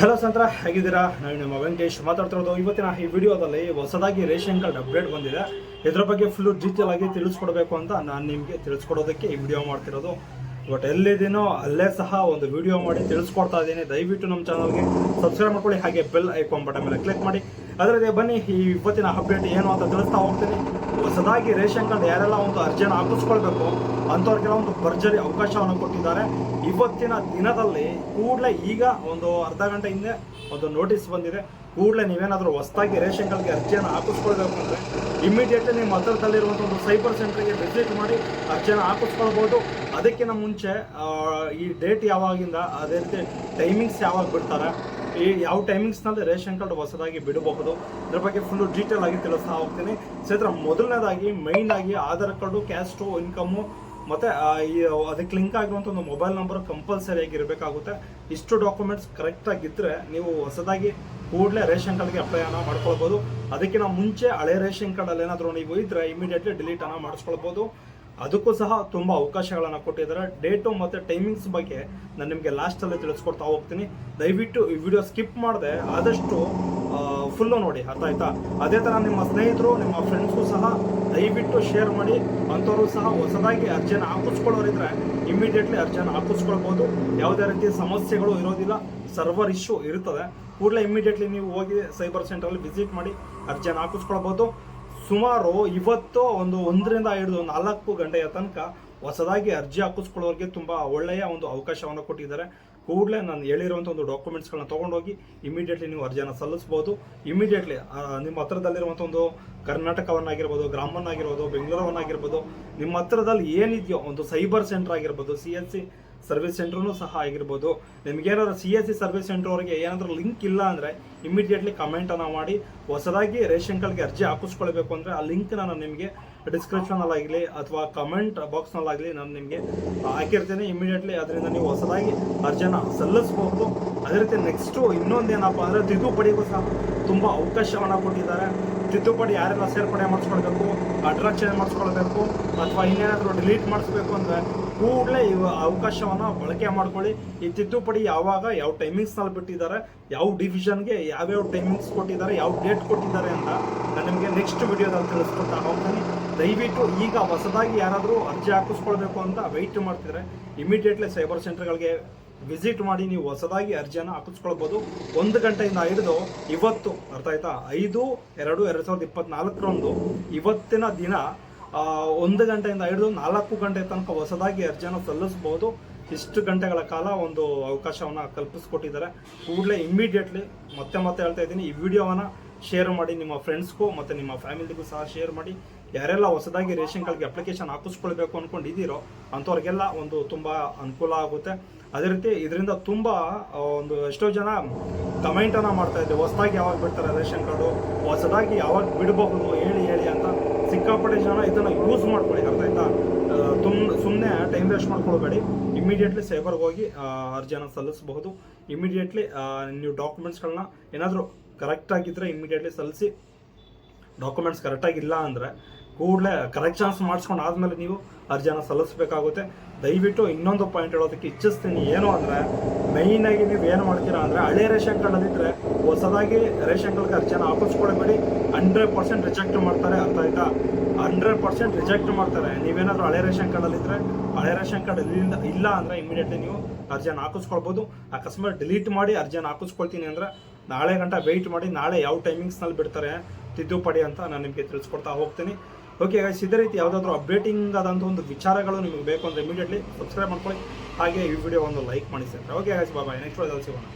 Hello ಸಂತ್ರ. ಹೇಗಿದ್ದೀರಾ? ನಾನು ನಿಮ್ಮ ವೆಂಕಟೇಶ್ ಮಾತಾಡ್ತಿರೋದು ಇವತ್ತಿನ ಈ ವಿಡಿಯೋದಲ್ಲಿ ಹೊಸದಾಗಿ ರೇಷನ್ ಕಾರ್ಡ್ ಅಪ್ಡೇಟ್ ಬಂದಿದೆ. ಇದ್ರ ಬಗ್ಗೆ ಫುಲ್ ಡೀಟೇಲ್ ಆಗಿ ತಿಳಿಸ್ಕೊಡ್ಬೇಕು ಅಂತ ನಾನು ನಿಮಗೆ ತಿಳಿಸ್ಕೊಡೋದಕ್ಕೆ ಈ ವಿಡಿಯೋ ಮಾಡ್ತಿರೋದು. ಬಟ್ ಎಲ್ಲಿದ್ದೀನೋ ಅಲ್ಲೇ ಸಹ ಒಂದು ವಿಡಿಯೋ ಮಾಡಿ ತಿಳಿಸ್ಕೊಡ್ತಾ ಇದ್ದೀನಿ. ದಯವಿಟ್ಟು ನಮ್ಮ ಚಾನಲ್ಗೆ ಸಬ್ಸ್ಕ್ರೈಬ್ ಮಾಡ್ಕೊಳ್ಳಿ. ಹಾಗೆ ಬೆಲ್ ಐಕಾನ್ ಬಟನ್ ಮೇಲೆ ಕ್ಲಿಕ್ ಮಾಡಿ. ಅದರಲ್ಲಿ ಬನ್ನಿ. ಈ ಇವತ್ತಿನ ಅಪ್ಡೇಟ್ ಏನು ಅಂತ ತಿಳಿಸ್ತಾ ಹೋಗ್ತೀನಿ. ಹೊಸದಾಗಿ ರೇಷನ್ ಕಾರ್ಡ್ ಯಾರೆಲ್ಲ ಒಂದು ಅರ್ಜಿಯನ್ನು ಹಾಕಿಸ್ಕೊಳ್ಬೇಕು ಅಂಥವ್ರಿಗೆಲ್ಲ ಒಂದು ಭರ್ಜರಿ ಅವಕಾಶವನ್ನು ಕೊಟ್ಟಿದ್ದಾರೆ. ಇವತ್ತಿನ ದಿನದಲ್ಲಿ ಕೂಡಲೇ ಈಗ ಒಂದು ಅರ್ಧ ಗಂಟೆ ಹಿಂದೆ ಒಂದು ನೋಟಿಸ್ ಬಂದಿದೆ. ಕೂಡಲೇ ನೀವೇನಾದರೂ ಹೊಸದಾಗಿ ರೇಷನ್ ಕಾರ್ಡ್ಗೆ ಅರ್ಜಿಯನ್ನು ಹಾಕಿಸ್ಕೊಳ್ಬೇಕು ಅಂದರೆ ಇಮಿಡಿಯೇಟ್ಲಿ ನಿಮ್ಮ ಹತ್ತಿರದಲ್ಲಿರುವಂಥ ಒಂದು ಸೈಬರ್ ಸೆಂಟ್ರಿಗೆ ವಿಸಿಟ್ ಮಾಡಿ ಅರ್ಜಿಯನ್ನು ಹಾಕಿಸ್ಕೊಳ್ಬೋದು. ಅದಕ್ಕಿಂತ ಮುಂಚೆ ಈ ಡೇಟ್ ಯಾವಾಗಿಂದ, ಅದೇ ರೀತಿ ಟೈಮಿಂಗ್ಸ್ ಯಾವಾಗ ಬಿಡ್ತಾರೆ ಈ ಯಾವ ಟೈಮಿಂಗ್ಸ್ನಲ್ಲಿ ರೇಷನ್ ಕಾರ್ಡ್ ಹೊಸದಾಗಿ ಬಿಡಬಹುದು? ಇದ್ರ ಬಗ್ಗೆ ಫುಲ್ಲು ಡೀಟೇಲ್ ಆಗಿ ತಿಳಿಸ್ತಾ ಹೋಗ್ತೀನಿ. ಸ್ನೇಹಿತರ, ಮೊದಲನೇದಾಗಿ ಮೈನ್ ಆಗಿ ಆಧಾರ್ ಕಾರ್ಡು ಕ್ಯಾಸ್ಟು ಇನ್ಕಮ್ಮು ಮತ್ತೆ ಅದಕ್ಕೆ ಲಿಂಕ್ ಆಗಿರುವಂಥ ಒಂದು ಮೊಬೈಲ್ ನಂಬರ್ ಕಂಪಲ್ಸರಿ ಆಗಿ ಇರಬೇಕಾಗುತ್ತೆ. ಇಷ್ಟು ಡಾಕ್ಯುಮೆಂಟ್ಸ್ ಕರೆಕ್ಟ್ ಆಗಿದ್ದರೆ ನೀವು ಹೊಸದಾಗಿ ಕೂಡಲೇ ರೇಷನ್ ಕಾರ್ಡ್ಗೆ ಅಪ್ಲೈ ಅನ್ನ ಮಾಡ್ಕೊಳ್ಬೋದು. ಅದಕ್ಕಿಂತ ಮುಂಚೆ ಹಳೆ ರೇಷನ್ ಕಾರ್ಡಲ್ಲಿ ಏನಾದರೂ ನೀವು ಇದ್ದರೆ ಇಮಿಡಿಯೇಟ್ಲಿ ಡಿಲೀಟ್ ಅನ್ನ ಮಾಡಿಸ್ಕೊಳ್ಬೋದು. ಅದಕ್ಕೂ ಸಹ ತುಂಬ ಅವಕಾಶಗಳನ್ನು ಕೊಟ್ಟಿದ್ದಾರೆ. ಡೇಟು ಮತ್ತು ಟೈಮಿಂಗ್ಸ್ ಬಗ್ಗೆ ನಾನು ನಿಮಗೆ ಲಾಸ್ಟಲ್ಲಿ ತಿಳಿಸ್ಕೊಡ್ತಾ ಹೋಗ್ತೀನಿ. ದಯವಿಟ್ಟು ಈ ವಿಡಿಯೋ ಸ್ಕಿಪ್ ಮಾಡದೆ, ಆದಷ್ಟು ಫುಲ್ಲು ನೋಡಿ, ಅರ್ಥ ಆಯ್ತಾ? ಅದೇ ಥರ ನಿಮ್ಮ ಸ್ನೇಹಿತರು, ನಿಮ್ಮ ಫ್ರೆಂಡ್ಸ್ಗೂ ಸಹ ದಯವಿಟ್ಟು ಶೇರ್ ಮಾಡಿ. ಅಂಥವ್ರು ಸಹ ಹೊಸದಾಗಿ ಅರ್ಜಿಯನ್ನು ಹಾಕಿಸ್ಕೊಳ್ಳೋರಿದ್ರೆ ಇಮಿಡಿಯೇಟ್ಲಿ ಅರ್ಜಿಯನ್ನು ಹಾಕಿಸ್ಕೊಳ್ಬೋದು. ಯಾವುದೇ ರೀತಿ ಸಮಸ್ಯೆಗಳು ಇರೋದಿಲ್ಲ ಸರ್ವರ್ ಇಶ್ಯೂ ಇರುತ್ತದೆ ಕೂಡಲೇ ಇಮಿಡಿಯೇಟ್ಲಿ ನೀವು ಹೋಗಿ ಸೈಬರ್ ಸೆಂಟ್ರಲ್ಲಿ ವಿಸಿಟ್ ಮಾಡಿ ಅರ್ಜಿಯನ್ನು ಹಾಕಿಸ್ಕೊಳ್ಬೋದು. ಸುಮಾರು ಇವತ್ತು ಒಂದು ಒಂದರಿಂದ ಹಿಡಿದು ನಾಲ್ಕು ಗಂಟೆಯ ತನಕ ಹೊಸದಾಗಿ ಅರ್ಜಿ ಹಾಕಿಸ್ಕೊಳ್ಳೋರಿಗೆ ತುಂಬ ಒಳ್ಳೆಯ ಒಂದು ಅವಕಾಶವನ್ನು ಕೊಟ್ಟಿದ್ದಾರೆ. ಕೂಡಲೇ ನಾನು ಹೇಳಿರುವಂಥ ಒಂದು ಡಾಕ್ಯುಮೆಂಟ್ಸ್ಗಳನ್ನ ತೊಗೊಂಡೋಗಿ ಇಮಿಡಿಯೇಟ್ಲಿ ನೀವು ಅರ್ಜಿಯನ್ನು ಸಲ್ಲಿಸ್ಬೋದು. ಇಮಿಡಿಯೇಟ್ಲಿ ನಿಮ್ಮ ಹತ್ರದಲ್ಲಿರುವಂಥ ಒಂದು ಕರ್ನಾಟಕವನ್ನಾಗಿರ್ಬೋದು, ಗ್ರಾಮವನ್ನಾಗಿರ್ಬೋದು, ಬೆಂಗಳೂರವನ್ನಾಗಿರ್ಬೋದು, ನಿಮ್ಮ ಹತ್ರದಲ್ಲಿ ಏನಿದೆಯೋ ಒಂದು ಸೈಬರ್ ಸೆಂಟರ್ ಆಗಿರ್ಬೋದು, C S C service centre ಸಹ ಆಗಿರ್ಬೋದು. ನಿಮ್ಗೇನಾದ್ರು C S C service centre ಅವರಿಗೆ ಏನಾದರೂ ಲಿಂಕ್ ಇಲ್ಲ ಅಂದರೆ ಇಮಿಡಿಯೇಟ್ಲಿ ಕಮೆಂಟನ್ನು ಮಾಡಿ. ಹೊಸದಾಗಿ ರೇಷನ್ ಕಾರ್ಡ್ಗೆ ಅರ್ಜಿ ಹಾಕಿಸ್ಕೊಳ್ಬೇಕು ಅಂದರೆ ಆ ಲಿಂಕ್ ನಾನು ನಿಮಗೆ ಡಿಸ್ಕ್ರಿಪ್ಷನಲ್ಲಾಗಲಿ ಅಥವಾ ಕಮೆಂಟ್ ಬಾಕ್ಸ್ನಲ್ಲಾಗಲಿ ನಾನು ನಿಮಗೆ ಹಾಕಿರ್ತೇನೆ ಇಮಿಡಿಯೇಟ್ಲಿ ಅದರಿಂದ ನೀವು ಹೊಸದಾಗಿ ಅರ್ಜಿನ ಸಲ್ಲಿಸ್ಬೋದು. ಅದೇ ರೀತಿ ನೆಕ್ಸ್ಟು ಇನ್ನೊಂದೇನಪ್ಪ ಅಂದರೆ ತಿದ್ದುಪಡಿಗೂ ಸಹ ತುಂಬ ಅವಕಾಶವನ್ನು ಕೊಟ್ಟಿದ್ದಾರೆ. ತಿದ್ದುಪಡಿ ಯಾರೆಲ್ಲ ಸೇರ್ಪಡೆ ಮಾಡಿಸ್ಕೊಳ್ಬೇಕು ಅಡ್ರೆಸ್ ಚೇಂಜ್ ಮಾಡಿಸ್ಕೊಳ್ಬೇಕು, ಅಥವಾ ಇನ್ನೇನಾದರೂ ಡಿಲೀಟ್ ಮಾಡಿಸ್ಬೇಕು ಅಂದರೆ ಕೂಡಲೇ ಇವ ಅವಕಾಶವನ್ನು ಬಳಕೆ ಮಾಡ್ಕೊಳ್ಳಿ. ಈ ತಿದ್ದುಪಡಿ ಯಾವಾಗ, ಯಾವ ಟೈಮಿಂಗ್ಸ್ನಲ್ಲಿ ಬಿಟ್ಟಿದ್ದಾರೆ, ಯಾವ ಡಿವಿಷನ್ಗೆ ಯಾವ್ಯಾವ ಟೈಮಿಂಗ್ಸ್ ಕೊಟ್ಟಿದ್ದಾರೆ, ಯಾವ ಡೇಟ್ ಕೊಟ್ಟಿದ್ದಾರೆ ಅಂತ ನಾನು ನಿಮಗೆ ನೆಕ್ಸ್ಟ್ ವಿಡಿಯೋದಲ್ಲಿ ತಿಳಿಸ್ಕೊಡ್ತಾ ಹೋಗ್ತೀನಿ. ದಯವಿಟ್ಟು ಈಗ ಹೊಸದಾಗಿ ಯಾರಾದರೂ ಅರ್ಜಿ ಹಾಕಿಸ್ಕೊಳ್ಬೇಕು ಅಂತ ವೆಯ್ಟ್ ಮಾಡ್ತಿದ್ರೆ ಇಮಿಡಿಯೇಟ್ಲಿ ಸೈಬರ್ ಸೆಂಟರ್ಗಳಿಗೆ ವಿಸಿಟ್ ಮಾಡಿ ನೀವು ಹೊಸದಾಗಿ ಅರ್ಜಿಯನ್ನು ಹಾಕಿಸ್ಕೊಳ್ಬೋದು. ಒಂದು ಗಂಟೆಯಿಂದ ಹಿಡಿದು ಇವತ್ತು, ಅರ್ಥ ಆಯ್ತಾ? ಐದು, ಎರಡು ಎರಡು ಸಾವಿರದ ಇಪ್ಪತ್ನಾಲ್ಕರಂದು ಇವತ್ತಿನ ದಿನ ಒಂದು ಗಂಟೆಯಿಂದ ಹಿಡಿದು ನಾಲ್ಕು ಗಂಟೆ ತನಕ ಹೊಸದಾಗಿ ಅರ್ಜಿಯನ್ನು ಸಲ್ಲಿಸಬಹುದು. ಇಷ್ಟು ಗಂಟೆಗಳ ಕಾಲ ಒಂದು ಅವಕಾಶವನ್ನು ಕಲ್ಪಿಸ್ಕೊಟ್ಟಿದ್ದಾರೆ. ಕೂಡಲೇ ಇಮ್ಮಿಡಿಯೇಟ್ಲಿ ಮತ್ತೆ ಮತ್ತೆ ಹೇಳ್ತಾ ಇದ್ದೀನಿ, ಈ ವಿಡಿಯೋವನ್ನು ಶೇರ್ ಮಾಡಿ ನಿಮ್ಮ ಫ್ರೆಂಡ್ಸ್ಗೂ ಮತ್ತು ನಿಮ್ಮ ಫ್ಯಾಮಿಲಿಗೂ ಸಹ ಶೇರ್ ಮಾಡಿ. ಯಾರೆಲ್ಲ ಹೊಸದಾಗಿ ರೇಷನ್ ಕಾರ್ಡ್ಗೆ ಅಪ್ಲಿಕೇಶನ್ ಹಾಕಿಸ್ಕೊಳ್ಬೇಕು ಅಂದ್ಕೊಂಡಿದ್ದೀರೋ ಅಂಥವ್ರಿಗೆಲ್ಲ ಒಂದು ತುಂಬ ಅನುಕೂಲ ಆಗುತ್ತೆ. ಅದೇ ರೀತಿ ಇದರಿಂದ ತುಂಬ ಒಂದು ಎಷ್ಟೋ ಜನ ಕಮೆಂಟನ್ನು ಮಾಡ್ತಾ ಇದ್ದೆ ಹೊಸದಾಗಿ ಯಾವಾಗ ಬಿಡ್ತಾರೆ ರೇಷನ್ ಕಾರ್ಡು? ಹೊಸದಾಗಿ ಯಾವಾಗ ಬಿಡಬಹುದು? ಹೇಳಿ ಹೇಳಿ ಅಂತ ಸಿಕ್ಕಾಪಟ್ಟೆ ಜನ ಇದನ್ನು ಯೂಸ್ ಮಾಡ್ಕೊಳ್ಳಿ, ಅರ್ಥ ಆಯ್ತಾ? ತುಂಬ ಸುಮ್ಮನೆ ಟೈಮ್ ವೇಸ್ಟ್ ಮಾಡ್ಕೊಳ್ಬೇಡಿ. ಇಮಿಡಿಯೇಟ್ಲಿ ಸೈಬರ್ಗೆ ಹೋಗಿ ಅರ್ಜಿಯನ್ನು ಸಲ್ಲಿಸಬಹುದು. ಇಮಿಡಿಯೇಟ್ಲಿ ನೀವು ಡಾಕ್ಯುಮೆಂಟ್ಸ್ಗಳನ್ನ ಏನಾದರೂ ಕರೆಕ್ಟ್ ಆಗಿದ್ದರೆ ಇಮಿಡಿಯೇಟ್ಲಿ ಸಲ್ಲಿಸಿ ಡಾಕ್ಯುಮೆಂಟ್ಸ್ ಕರೆಕ್ಟಾಗಿಲ್ಲ ಅಂದರೆ ಕೂಡಲೇ ಕರೆಕ್ಷನ್ಸ್ ಮಾಡಿಸ್ಕೊಂಡು ಆದಮೇಲೆ ನೀವು ಅರ್ಜಿಯನ್ನು ಸಲ್ಲಿಸಬೇಕಾಗುತ್ತೆ. ದಯವಿಟ್ಟು ಇನ್ನೊಂದು ಪಾಯಿಂಟ್ ಹೇಳೋದಕ್ಕೆ ಇಚ್ಛಿಸ್ತೀನಿ. ಏನು ಅಂದರೆ ಮೈನಾಗಿ ನೀವು ಏನು ಮಾಡ್ತೀರಾ ಅಂದರೆ, ಹಳೆ ರೇಷನ್ ಕಾರ್ಡಲ್ಲಿದ್ದರೆ ಹೊಸದಾಗಿ ರೇಷನ್ ಕಾರ್ಡ್ಗೆ ಅರ್ಜಿಯನ್ನು ಹಾಕಿಸ್ಕೊಳ್ಬೇಡಿ ಹಂಡ್ರೆಡ್ ಪರ್ಸೆಂಟ್ ರಿಜೆಕ್ಟ್ ಮಾಡ್ತಾರೆ. ಅರ್ಥ ಆಯ್ತಾ? ಹಂಡ್ರೆಡ್ ಪರ್ಸೆಂಟ್ ರಿಜೆಕ್ಟ್ ಮಾಡ್ತಾರೆ. ನೀವೇನಾದರೂ ಹಳೆ ರೇಷನ್ ಕಾರ್ಡಲ್ಲಿದ್ದರೆ ಹಳೆ ರೇಷನ್ ಕಾರ್ಡ್ ಇಲ್ಲ ಇಲ್ಲ ಅಂದರೆ ಇಮಿಡಿಯೇಟ್ಲಿ ನೀವು ಅರ್ಜಿಯನ್ನು ಹಾಕಿಸ್ಕೊಳ್ಬೋದು. ಅಕಸ್ಮಾತ್ ಡಿಲೀಟ್ ಮಾಡಿ ಅರ್ಜಿಯನ್ನು ಹಾಕಿಸ್ಕೊಳ್ತೀನಿ ಅಂದರೆ ನಾಳೆ ಗಂಟ ವೆಯ್ಟ್ ಮಾಡಿ, ನಾಳೆ ಯಾವ ಟೈಮಿಂಗ್ಸ್ನಲ್ಲಿ ಬಿಡ್ತಾರೆ ತಿದ್ದುಪಡಿ ಅಂತ ನಾನು ನಿಮಗೆ ತಿಳಿಸ್ಕೊಡ್ತಾ ಹೋಗ್ತೀನಿ. ಓಕೆ ಗೈಸ್ ಇದೇ ರೀತಿ ಯಾವುದಾದ್ರೂ ಅಪ್ಡೇಟಿಂಗ್ ಆದಂಥ ಒಂದು ವಿಚಾರಗಳು ನಿಮಗೆ ಬೇಕು ಅಂದರೆ ಇಮಿಡಿಯೇಟ್ಲಿ ಸಬ್ಸ್ಕ್ರೈಬ್ ಮಾಡ್ಕೊಳ್ಳಿ. ಹಾಗೆ ಈ ವಿಡಿಯೋ ಒಂದು ಲೈಕ್ ಮಾಡಿ ಸರ್. ಓಕೆ ಗಾಯ್ಸ್ ಬಾಬಾ ನೆಕ್ಸ್ಟ್ ಸಿಗೋಣ.